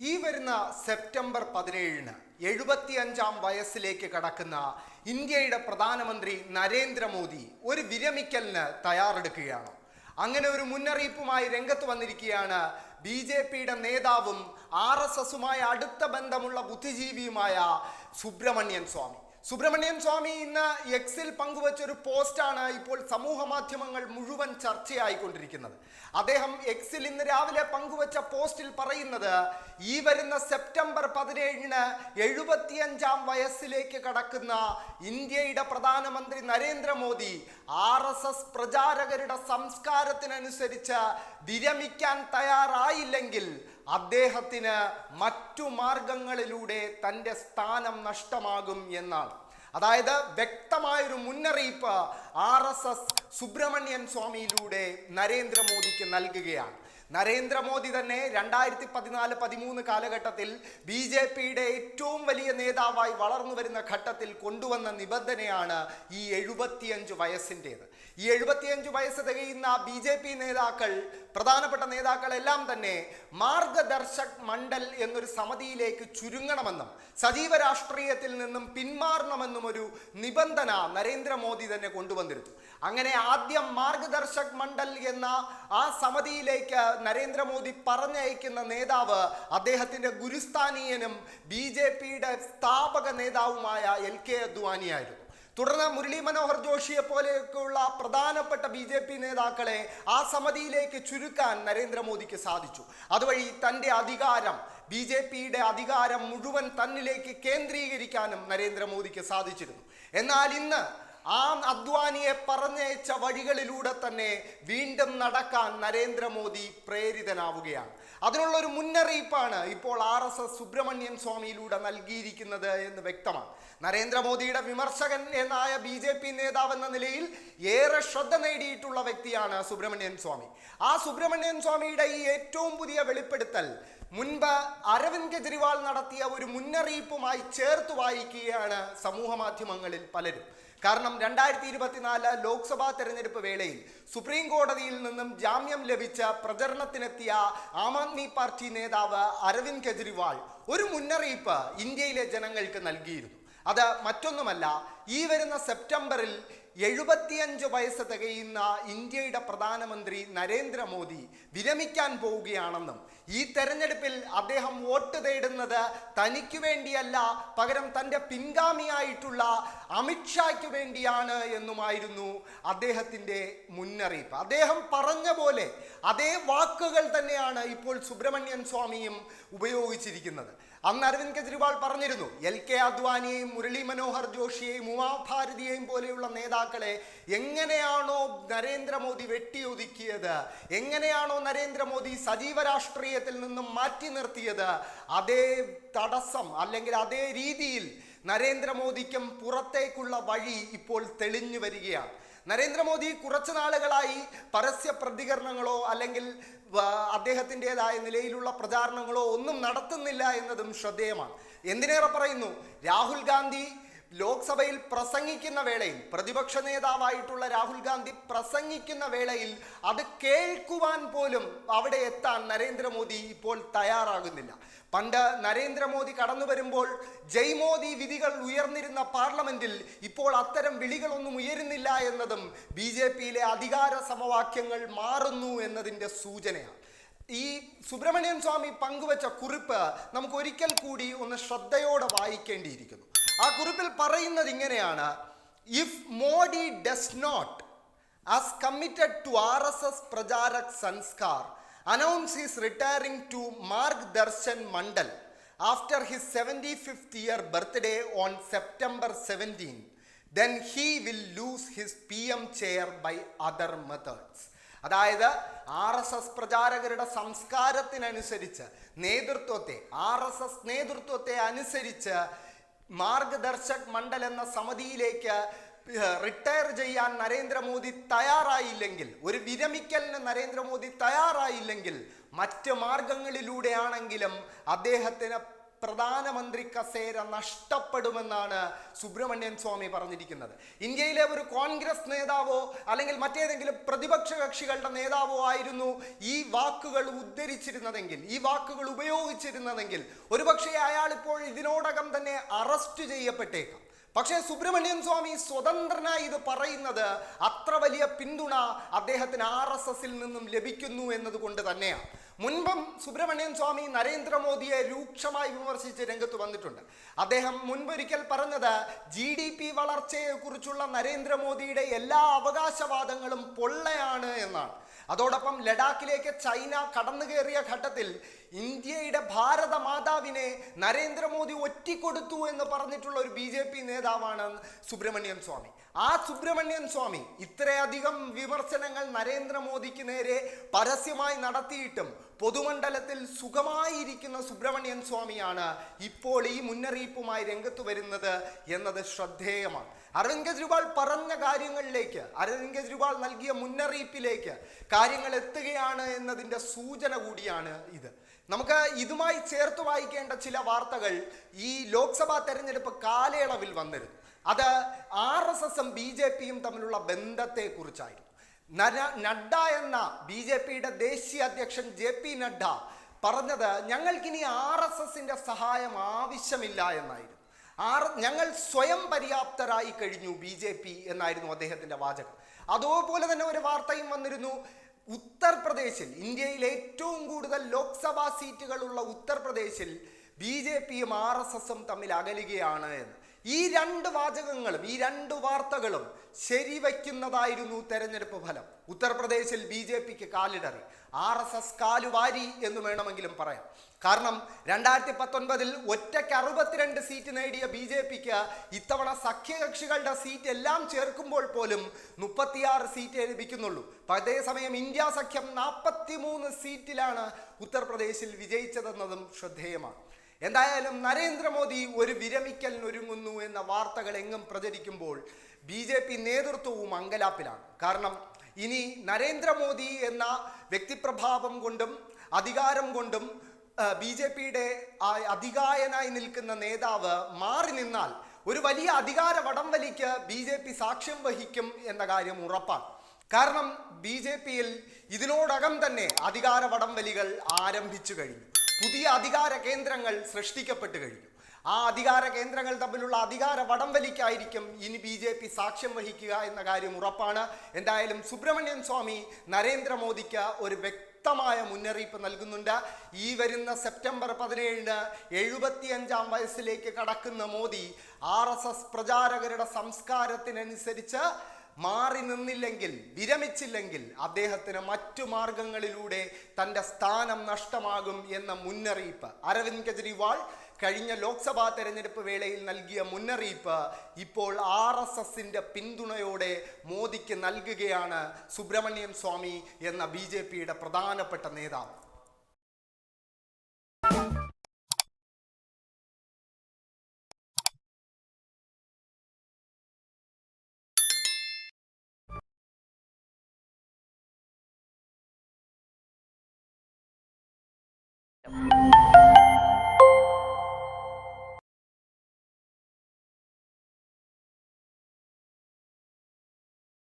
ഈ വരുന്ന സെപ്റ്റംബർ പതിനേഴിന് എഴുപത്തിയഞ്ചാം വയസ്സിലേക്ക് കടക്കുന്ന ഇന്ത്യയുടെ പ്രധാനമന്ത്രി നരേന്ദ്രമോദി ഒരു വിരമിക്കലിന് തയ്യാറെടുക്കുകയാണ്. അങ്ങനെ ഒരു മുന്നറിയിപ്പുമായി രംഗത്ത് വന്നിരിക്കുകയാണ് ബി ജെ പിയുടെ നേതാവും ആർ എസ് എസുമായി അടുത്ത ബന്ധമുള്ള ബുദ്ധിജീവിയുമായ സുബ്രഹ്മണ്യൻ സ്വാമി. സുബ്രഹ്മണ്യൻ സ്വാമി ഇന്ന് എക്സിൽ പങ്കുവച്ച ഒരു പോസ്റ്റാണ് ഇപ്പോൾ സമൂഹ മാധ്യമങ്ങൾ മുഴുവൻ ചർച്ചയായിക്കൊണ്ടിരിക്കുന്നത്. അദ്ദേഹം എക്സിൽ ഇന്ന് രാവിലെ പങ്കുവച്ച പോസ്റ്റിൽ പറയുന്നത് ഈ വരുന്ന സെപ്റ്റംബർ പതിനേഴിന് എഴുപത്തിയഞ്ചാം വയസ്സിലേക്ക് കടക്കുന്ന ഇന്ത്യയുടെ പ്രധാനമന്ത്രി നരേന്ദ്രമോദി ആർ എസ് എസ് പ്രചാരകരുടെ സംസ്കാരത്തിനനുസരിച്ച് വിരമിക്കാൻ തയ്യാറായില്ലെങ്കിൽ അദ്ദേഹത്തിന് മറ്റു മാർഗങ്ങളിലൂടെ തന്റെ സ്ഥാനം നഷ്ടമാകും എന്നാണ്. അതായത് വ്യക്തമായൊരു മുന്നറിയിപ്പ് ആർ എസ് എസ് സുബ്രഹ്മണ്യൻ സ്വാമിയിലൂടെ നരേന്ദ്രമോദിക്ക് നൽകുകയാണ്. നരേന്ദ്രമോദി തന്നെ രണ്ടായിരത്തി പതിനാല് പതിമൂന്ന് കാലഘട്ടത്തിൽ ബി ജെ പിയുടെ ഏറ്റവും വലിയ നേതാവായി വളർന്നു വരുന്ന ഘട്ടത്തിൽ കൊണ്ടുവന്ന നിബന്ധനയാണ് ഈ എഴുപത്തിയഞ്ച് വയസ്സിന്റേത്. ഈ എഴുപത്തിയഞ്ച് വയസ്സ് തികയുന്ന ബി ജെ പി നേതാക്കൾ പ്രധാനപ്പെട്ട നേതാക്കളെല്ലാം തന്നെ മാർഗദർശക് മണ്ഡൽ എന്നൊരു സമിതിയിലേക്ക് ചുരുങ്ങണമെന്നും സജീവ രാഷ്ട്രീയത്തിൽ നിന്നും പിന്മാറണമെന്നും ഒരു നിബന്ധന നരേന്ദ്രമോദി തന്നെ കൊണ്ടുവന്നിരുന്നു. അങ്ങനെ ആദ്യം മാർഗദർശക് മണ്ഡൽ എന്ന ആ സമിതിയിലേക്ക് നരേന്ദ്രമോദി പറഞ്ഞയക്കുന്ന നേതാവ് അദ്ദേഹത്തിന്റെ ഗുരുസ്ഥാനീയനും ബി ജെ പിയുടെ സ്ഥാപക നേതാവുമായ എൽ കെ അദ്വാനിയായിരുന്നു. തുടർന്ന് മുരളി മനോഹർ ജോഷിയെ പോലെയൊക്കെയുള്ള പ്രധാനപ്പെട്ട ബി ജെ പി നേതാക്കളെ ആ സമിതിയിലേക്ക് ചുരുക്കാൻ നരേന്ദ്രമോദിക്ക് സാധിച്ചു. അതുവഴി തന്റെ അധികാരം ബി ജെ പിയുടെ അധികാരം മുഴുവൻ തന്നിലേക്ക് കേന്ദ്രീകരിക്കാനും നരേന്ദ്രമോദിക്ക് സാധിച്ചിരുന്നു. എന്നാൽ ഇന്ന് ആ അദ്വാനിയെ പറഞ്ഞയച്ച വഴികളിലൂടെ തന്നെ വീണ്ടും നടക്കാൻ നരേന്ദ്രമോദി പ്രേരിതനാവുകയാണ്. അതിനുള്ള ഒരു മുന്നറിയിപ്പാണ് ഇപ്പോൾ ആർ എസ് എസ് സുബ്രഹ്മണ്യൻ സ്വാമിയിലൂടെ നൽകിയിരിക്കുന്നത് എന്ന് വ്യക്തമാണ്. നരേന്ദ്രമോദിയുടെ വിമർശകൻ എന്നായ ബി ജെ പി നേതാവ് എന്ന നിലയിൽ ഏറെ ശ്രദ്ധ നേടിയിട്ടുള്ള വ്യക്തിയാണ് സുബ്രഹ്മണ്യൻ സ്വാമി. ആ സുബ്രഹ്മണ്യൻ സ്വാമിയുടെ ഈ ഏറ്റവും പുതിയ വെളിപ്പെടുത്തൽ മുൻപ് അരവിന്ദ് കെജ്രിവാൾ നടത്തിയ ഒരു മുന്നറിയിപ്പുമായി ചേർത്ത് വായിക്കുകയാണ് സമൂഹ മാധ്യമങ്ങളിൽ പലരും. കാരണം രണ്ടായിരത്തി ഇരുപത്തിനാല് ലോക്സഭാ തെരഞ്ഞെടുപ്പ് വേളയിൽ സുപ്രീം കോടതിയിൽ നിന്നും ജാമ്യം ലഭിച്ച പ്രചരണത്തിനെത്തിയ ആം ആദ്മി പാർട്ടി നേതാവ് അരവിന്ദ് കെജ്രിവാൾ ഒരു മുന്നറിയിപ്പ് ഇന്ത്യയിലെ ജനങ്ങൾക്ക് നൽകിയിരുന്നു. അത് മറ്റൊന്നുമല്ല ഈ വരുന്ന സെപ്റ്റംബറിൽ എഴുപത്തിയഞ്ച് വയസ്സ് തികയുന്ന ഇന്ത്യയുടെ പ്രധാനമന്ത്രി നരേന്ദ്രമോദി വിരമിക്കാൻ പോവുകയാണെന്നും ഈ തെരഞ്ഞെടുപ്പിൽ അദ്ദേഹം വോട്ട് തേടുന്നത് തനിക്ക് വേണ്ടിയല്ല പകരം തന്റെ പിൻഗാമിയായിട്ടുള്ള അമിത്ഷായ്ക്ക് വേണ്ടിയാണ് എന്നുമായിരുന്നു അദ്ദേഹത്തിന്റെ മുന്നറിയിപ്പ്. അദ്ദേഹം പറഞ്ഞ പോലെ അതേ വാക്കുകൾ തന്നെയാണ് ഇപ്പോൾ സുബ്രഹ്മണ്യൻ സ്വാമിയും ഉപയോഗിച്ചിരിക്കുന്നത്. അന്ന് അരവിന്ദ് കെജ്രിവാൾ പറഞ്ഞിരുന്നു എൽ കെ അദ്വാനിയെയും മുരളി മനോഹർ ജോഷിയെയും ഉമാഭാരതിയെയും പോലെയുള്ള പോലെയുള്ള നേതാക്കളെ എങ്ങനെയാണോ നരേന്ദ്രമോദി വെട്ടിയൊതുക്കിയത് എങ്ങനെയാണോ നരേന്ദ്രമോദി സജീവ രാഷ്ട്രീയത്തിൽ നിന്നും മാറ്റി നിർത്തിയത് അതേ തടസ്സം അല്ലെങ്കിൽ അതേ രീതിയിൽ നരേന്ദ്രമോദിക്കും പുറത്തേക്കുള്ള വഴി ഇപ്പോൾ തെളിഞ്ഞു വരികയാണ്. നരേന്ദ്രമോദി കുറച്ചു നാളുകളായി പരസ്യ പ്രതികരണങ്ങളോ അല്ലെങ്കിൽ അദ്ദേഹത്തിന്റെതായ നിലയിലുള്ള പ്രചാരണങ്ങളോ ഒന്നും നടത്തുന്നില്ല എന്നതും ശ്രദ്ധേയമാണ്. എന്തിനേറെ പറയുന്നു? രാഹുൽ ഗാന്ധി ലോക്സഭയിൽ പ്രസംഗിക്കുന്ന വേളയിൽ പ്രതിപക്ഷ നേതാവായിട്ടുള്ള രാഹുൽ ഗാന്ധി പ്രസംഗിക്കുന്ന വേളയിൽ അത് കേൾക്കുവാൻ പോലും അവിടെ എത്താൻ നരേന്ദ്രമോദി ഇപ്പോൾ തയ്യാറാകുന്നില്ല. പണ്ട് നരേന്ദ്രമോദി കടന്നു വരുമ്പോൾ ജയ് മോദി വിധികൾ ഉയർന്നിരുന്ന പാർലമെന്റിൽ ഇപ്പോൾ അത്തരം വിളികളൊന്നും ഉയരുന്നില്ല എന്നതും ബി ജെ പിയിലെ അധികാര സമവാക്യങ്ങൾ മാറുന്നു എന്നതിന്റെ സൂചനയാണ്. ഈ സുബ്രഹ്മണ്യൻ സ്വാമി പങ്കുവച്ച കുറിപ്പ് നമുക്ക് ഒരിക്കൽ കൂടി ഒന്ന് ശ്രദ്ധയോടെ വായിക്കേണ്ടിയിരിക്കുന്നു. ആ കുറിപ്പിൽ പറയുന്നത് ഇങ്ങനെയാണ്. If Modi does not as committed to R S S pracharak sanskar announce his retiring to Marg Darshan Mandal after his seventy fifth year birthday on September seventeen then he will lose his P M chair by other methods അതായത് R S S പ്രചാരകരുടെ സംസ്കാരത്തിനനുസരിച്ച് നേതൃത്വത്തെ R S S നേതൃത്വത്തെ അനുസരിച്ച് മാർഗദർശക് മണ്ഡൽ എന്ന സമിതിയിലേക്ക് retire ചെയ്യാൻ നരേന്ദ്രമോദി തയ്യാറായില്ലെങ്കിൽ ഒരു വിരമിക്കലിന് നരേന്ദ്രമോദി തയ്യാറായില്ലെങ്കിൽ മറ്റ് മാർഗങ്ങളിലൂടെയാണെങ്കിലും അദ്ദേഹത്തിന് പ്രധാനമന്ത്രി കസേര നഷ്ടപ്പെടുമെന്നാണ് സുബ്രഹ്മണ്യൻ സ്വാമി പറഞ്ഞിരിക്കുന്നത്. ഇന്ത്യയിലെ ഒരു കോൺഗ്രസ് നേതാവോ അല്ലെങ്കിൽ മറ്റേതെങ്കിലും പ്രതിപക്ഷ കക്ഷികളുടെ നേതാവോ ആയിരുന്നു ഈ വാക്കുകൾ ഉദ്ധരിച്ചിരുന്നതെങ്കിൽ ഈ വാക്കുകൾ ഉപയോഗിച്ചിരുന്നതെങ്കിൽ ഒരുപക്ഷെ അയാൾ ഇപ്പോൾ ഇതിനോടകം തന്നെ അറസ്റ്റ് ചെയ്യപ്പെട്ടേക്കാം. പക്ഷേ സുബ്രഹ്മണ്യൻ സ്വാമി സ്വതന്ത്രനായി ഇത് പറയുന്നത് അത്ര വലിയ പിന്തുണ അദ്ദേഹത്തിന് ആർ എസ് എസിൽ നിന്നും ലഭിക്കുന്നു എന്നതുകൊണ്ട് തന്നെയാണ്. മുൻപും സുബ്രഹ്മണ്യൻ സ്വാമി നരേന്ദ്രമോദിയെ രൂക്ഷമായി വിമർശിച്ച് രംഗത്ത് വന്നിട്ടുണ്ട്. അദ്ദേഹം മുൻപൊരിക്കൽ പറഞ്ഞത് ജി ഡി പി വളർച്ചയെക്കുറിച്ചുള്ള നരേന്ദ്രമോദിയുടെ എല്ലാ അവകാശവാദങ്ങളും പൊള്ളയാണ് എന്നാണ്. അതോടൊപ്പം ലഡാക്കിലേക്ക് ചൈന കടന്നു കയറിയ ഘട്ടത്തിൽ ഇന്ത്യയുടെ ഭാരത മാതാവിനെ നരേന്ദ്രമോദി ഒറ്റിക്കൊടുത്തു എന്ന് പറഞ്ഞിട്ടുള്ള ഒരു ബി ജെ പി നേതാവാണ് സുബ്രഹ്മണ്യൻ സ്വാമി. ആ സുബ്രഹ്മണ്യൻ സ്വാമി ഇത്രയധികം വിമർശനങ്ങൾ നരേന്ദ്രമോദിക്ക് നേരെ പരസ്യമായി നടത്തിയിട്ടും പൊതുമണ്ഡലത്തിൽ സുഖമായിരിക്കുന്ന സുബ്രഹ്മണ്യൻ സ്വാമിയാണ് ഇപ്പോൾ ഈ മുന്നറിയിപ്പുമായി രംഗത്ത് വരുന്നത് എന്നത് ശ്രദ്ധേയമാണ്. അരവിന്ദ് കെജ്രിവാൾ പറഞ്ഞ കാര്യങ്ങളിലേക്ക് അരവിന്ദ് കെജ്രിവാൾ നൽകിയ മുന്നറിയിപ്പിലേക്ക് കാര്യങ്ങൾ എത്തുകയാണ് എന്നതിന്റെ സൂചന കൂടിയാണ് ഇത്. നമുക്ക് ഇതുമായി ചേർത്ത് വായിക്കേണ്ട ചില വാർത്തകൾ ഈ ലോക്സഭാ തെരഞ്ഞെടുപ്പ് കാലയളവിൽ വന്നിരുന്നു. അത് ആർ എസ് എസും ബി ജെ പിയും തമ്മിലുള്ള ബന്ധത്തെക്കുറിച്ചായിരുന്നു. നഡ്ഡ എന്ന ബി ജെ പിയുടെ ദേശീയ അധ്യക്ഷൻ ജെ പി നഡ്ഡ പറഞ്ഞത് ഞങ്ങൾക്കിനി ആർ എസ് എസിന്റെ സഹായം ആവശ്യമില്ല എന്നായിരുന്നു. ആർ ഞങ്ങൾ സ്വയം പര്യാപ്തരായി കഴിഞ്ഞു ബി ജെ പി എന്നായിരുന്നു അദ്ദേഹത്തിന്റെ വാചകം. അതുപോലെ തന്നെ ഒരു വാർത്തയും വന്നിരുന്നു. ഉത്തർപ്രദേശിൽ ഇന്ത്യയിൽ ഏറ്റവും കൂടുതൽ ലോക്സഭാ സീറ്റുകളുള്ള ഉത്തർപ്രദേശിൽ ബി ജെ പിയും ആർ എസ് എസും തമ്മിൽ അകലുകയാണ് എന്ന്. ഈ രണ്ട് വാചകങ്ങളും ഈ രണ്ട് വാർത്തകളും ശരിവയ്ക്കുന്നതായിരുന്നു തെരഞ്ഞെടുപ്പ് ഫലം. ഉത്തർപ്രദേശിൽ ബി ജെ പിക്ക് കാലിടറി. ആർ എസ് എസ് കാലുവാരി എന്ന് വേണമെങ്കിലും പറയാം. കാരണം രണ്ടായിരത്തി പത്തൊൻപതിൽ ഒറ്റയ്ക്ക് അറുപത്തിരണ്ട് സീറ്റ് നേടിയ ബി ജെ പിക്ക് ഇത്തവണ സഖ്യകക്ഷികളുടെ സീറ്റ് എല്ലാം ചേർക്കുമ്പോൾ പോലും മുപ്പത്തിയാറ് സീറ്റ് ലഭിക്കുന്നുള്ളൂ. അതേസമയം ഇന്ത്യ സഖ്യം നാൽപ്പത്തി മൂന്ന് സീറ്റിലാണ് ഉത്തർപ്രദേശിൽ വിജയിച്ചതെന്നതും ശ്രദ്ധേയമാണ്. എന്തായാലും നരേന്ദ്രമോദി ഒരു വിരമിക്കൽ ഒരുങ്ങുന്നു എന്ന വാർത്തകൾ എങ്ങും പ്രചരിക്കുമ്പോൾ ബി ജെ പി നേതൃത്വവും അങ്കലാപ്പിലാണ്. കാരണം ഇനി നരേന്ദ്രമോദി എന്ന വ്യക്തിപ്രഭാവം കൊണ്ടും അധികാരം കൊണ്ടും ബി ജെ പിയുടെ അധികായനായി നിൽക്കുന്ന നേതാവ് മാറി നിന്നാൽ ഒരു വലിയ അധികാര വടംവലിക്ക് ബി ജെ പി സാക്ഷ്യം വഹിക്കും എന്ന കാര്യം ഉറപ്പാണ്. കാരണം ബി ജെ പിയിൽ ഇതിനോടകം തന്നെ അധികാര വടംവലികൾ ആരംഭിച്ചു കഴിഞ്ഞു. പുതിയ അധികാര കേന്ദ്രങ്ങൾ സൃഷ്ടിക്കപ്പെട്ടു കഴിഞ്ഞു. ആ അധികാര കേന്ദ്രങ്ങൾ തമ്മിലുള്ള അധികാര വടംവലിക്കായിരിക്കും ഇനി ബി ജെ പി സാക്ഷ്യം വഹിക്കുക എന്ന കാര്യം ഉറപ്പാണ്. എന്തായാലും സുബ്രഹ്മണ്യൻ സ്വാമി നരേന്ദ്രമോദിക്ക് ഒരു വ്യക്തമായ മുന്നറിയിപ്പ് നൽകുന്നുണ്ട്. ഈ വരുന്ന സെപ്റ്റംബർ പതിനേഴിന് എഴുപത്തിയഞ്ചാം വയസ്സിലേക്ക് കടക്കുന്ന മോദി ആർ എസ് എസ് പ്രചാരകരുടെ സംസ്കാരത്തിനനുസരിച്ച് മാറി നിന്നില്ലെങ്കിൽ വിരമിച്ചില്ലെങ്കിൽ അദ്ദേഹത്തിന് മറ്റു മാർഗങ്ങളിലൂടെ തന്റെ സ്ഥാനം നഷ്ടമാകും എന്ന മുന്നറിയിപ്പ്. അരവിന്ദ് കെജ്രിവാൾ കഴിഞ്ഞ ലോക്സഭാ തെരഞ്ഞെടുപ്പ് വേളയിൽ നൽകിയ മുന്നറിയിപ്പ് ഇപ്പോൾ ആർ എസ് എസിന്റെ പിന്തുണയോടെ മോദിക്ക് നൽകുകയാണ് സുബ്രഹ്മണ്യം സ്വാമി എന്ന ബി പ്രധാനപ്പെട്ട നേതാവ്.